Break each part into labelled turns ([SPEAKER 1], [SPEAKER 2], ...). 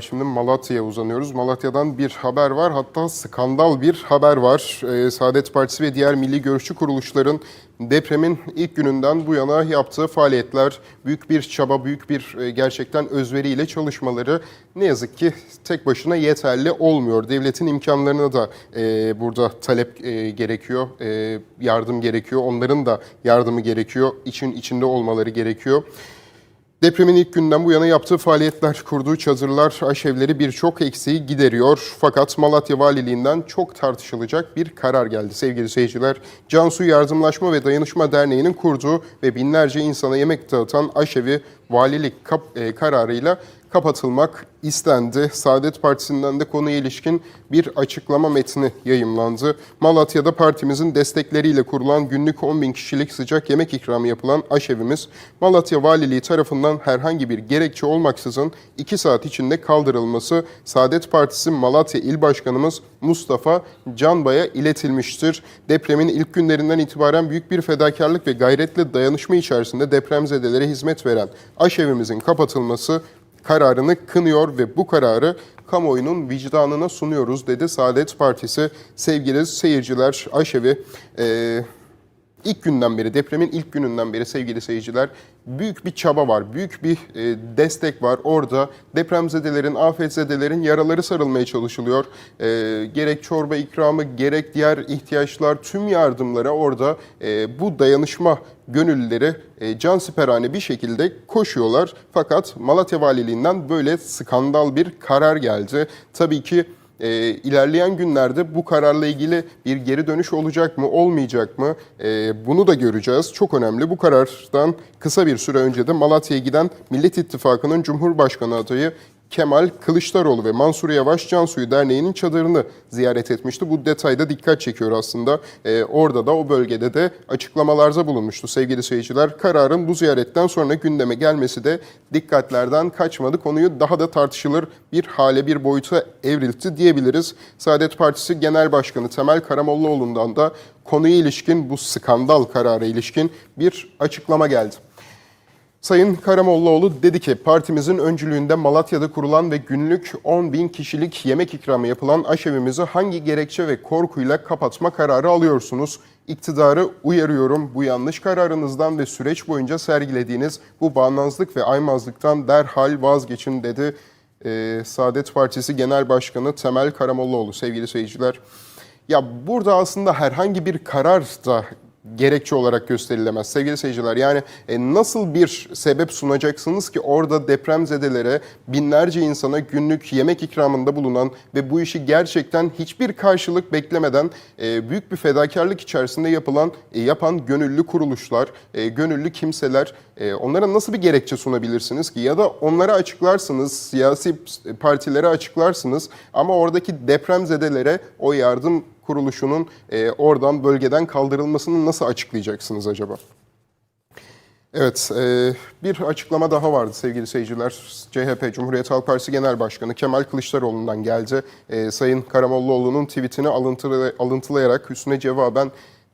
[SPEAKER 1] Şimdi Malatya'ya uzanıyoruz. Malatya'dan bir haber var. Hatta skandal bir haber var. Ee, Saadet Partisi ve diğer milli görüşçü kuruluşların depremin ilk gününden bu yana yaptığı faaliyetler, büyük bir çaba, büyük bir e, gerçekten özveriyle çalışmaları ne yazık ki tek başına yeterli olmuyor. Devletin imkanlarına da e, burada talep e, gerekiyor, e, yardım gerekiyor. Onların da yardımı gerekiyor, için içinde olmaları gerekiyor. Depremin ilk günden bu yana yaptığı faaliyetler, kurduğu çadırlar, aşevleri birçok eksiği gideriyor. Fakat Malatya Valiliğinden çok tartışılacak bir karar geldi sevgili seyirciler. Cansu Yardımlaşma ve Dayanışma Derneği'nin kurduğu ve binlerce insana yemek dağıtan aşevi valilik e, kararıyla kapatılmak istendi. Saadet Partisi'nden de konuya ilişkin bir açıklama metni yayımlandı. Malatya'da partimizin destekleriyle kurulan günlük 10 bin kişilik sıcak yemek ikramı yapılan aşevimiz Malatya Valiliği tarafından herhangi bir gerekçe olmaksızın 2 saat içinde kaldırılması Saadet Partisi Malatya İl Başkanımız Mustafa Canbay'a iletilmiştir. Depremin ilk günlerinden itibaren büyük bir fedakarlık ve gayretle dayanışma içerisinde depremzedelere hizmet veren aşevimizin kapatılması kararını kınıyor ve bu kararı kamuoyunun vicdanına sunuyoruz dedi Saadet Partisi. Sevgili seyirciler, aşevi e, ilk günden beri, depremin ilk gününden beri sevgili seyirciler büyük bir çaba var, büyük bir e, destek var. Orada depremzedelerin, afetzedelerin yaraları sarılmaya çalışılıyor. E, gerek çorba ikramı, gerek diğer ihtiyaçlar, tüm yardımlara orada e, bu dayanışma gönüllüleri e, cansiperhane bir şekilde koşuyorlar. Fakat Malatya Valiliğinden böyle skandal bir karar geldi. Tabii ki e, ilerleyen günlerde bu kararla ilgili bir geri dönüş olacak mı, olmayacak mı? E, bunu da göreceğiz. Çok önemli. Bu karardan kısa bir süre önce de Malatya'ya giden Millet İttifakı'nın Cumhurbaşkanı adayı Kemal Kılıçdaroğlu ve Mansur Yavaş Cansuyu Derneği'nin çadırını ziyaret etmişti. Bu detayda dikkat çekiyor aslında. Ee, orada da o bölgede de açıklamalarda bulunmuştu sevgili seyirciler. Kararın bu ziyaretten sonra gündeme gelmesi de dikkatlerden kaçmadı. Konuyu daha da tartışılır bir hale bir boyuta evrildi diyebiliriz. Saadet Partisi Genel Başkanı Temel Karamollaoğlu'ndan da konuya ilişkin bu skandal karara ilişkin bir açıklama geldi. Sayın Karamollaoğlu dedi ki partimizin öncülüğünde Malatya'da kurulan ve günlük 10 bin kişilik yemek ikramı yapılan aşevimizi hangi gerekçe ve korkuyla kapatma kararı alıyorsunuz? İktidarı uyarıyorum bu yanlış kararınızdan ve süreç boyunca sergilediğiniz bu bağnazlık ve aymazlıktan derhal vazgeçin dedi. Ee, Saadet Partisi Genel Başkanı Temel Karamollaoğlu sevgili seyirciler. Ya burada aslında herhangi bir karar da gerekçe olarak gösterilemez sevgili seyirciler. Yani e, nasıl bir sebep sunacaksınız ki orada depremzedelere binlerce insana günlük yemek ikramında bulunan ve bu işi gerçekten hiçbir karşılık beklemeden e, büyük bir fedakarlık içerisinde yapılan e, yapan gönüllü kuruluşlar, e, gönüllü kimseler e, onlara nasıl bir gerekçe sunabilirsiniz ki ya da onlara açıklarsınız, siyasi partilere açıklarsınız ama oradaki depremzedelere o yardım kuruluşunun e, oradan bölgeden kaldırılmasını nasıl açıklayacaksınız acaba? Evet, e, bir açıklama daha vardı sevgili seyirciler. CHP, Cumhuriyet Halk Partisi Genel Başkanı Kemal Kılıçdaroğlu'ndan geldi. E, Sayın Karamollaoğlu'nun tweetini alıntılayarak üstüne cevaben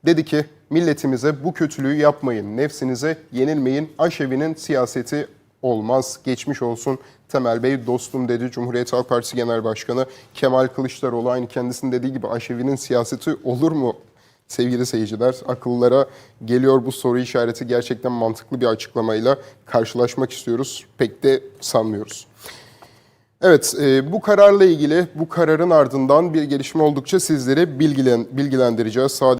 [SPEAKER 1] dedi ki milletimize bu kötülüğü yapmayın, nefsinize yenilmeyin, aşevinin siyaseti olmaz, geçmiş olsun Temel Bey dostum dedi Cumhuriyet Halk Partisi Genel Başkanı Kemal Kılıçdaroğlu aynı kendisinin dediği gibi aşevinin siyaseti olur mu sevgili seyirciler? Akıllara geliyor bu soru işareti gerçekten mantıklı bir açıklamayla karşılaşmak istiyoruz. Pek de sanmıyoruz. Evet, e, bu kararla ilgili bu kararın ardından bir gelişme oldukça bilgilen, bilgilendireceğiz. Saadet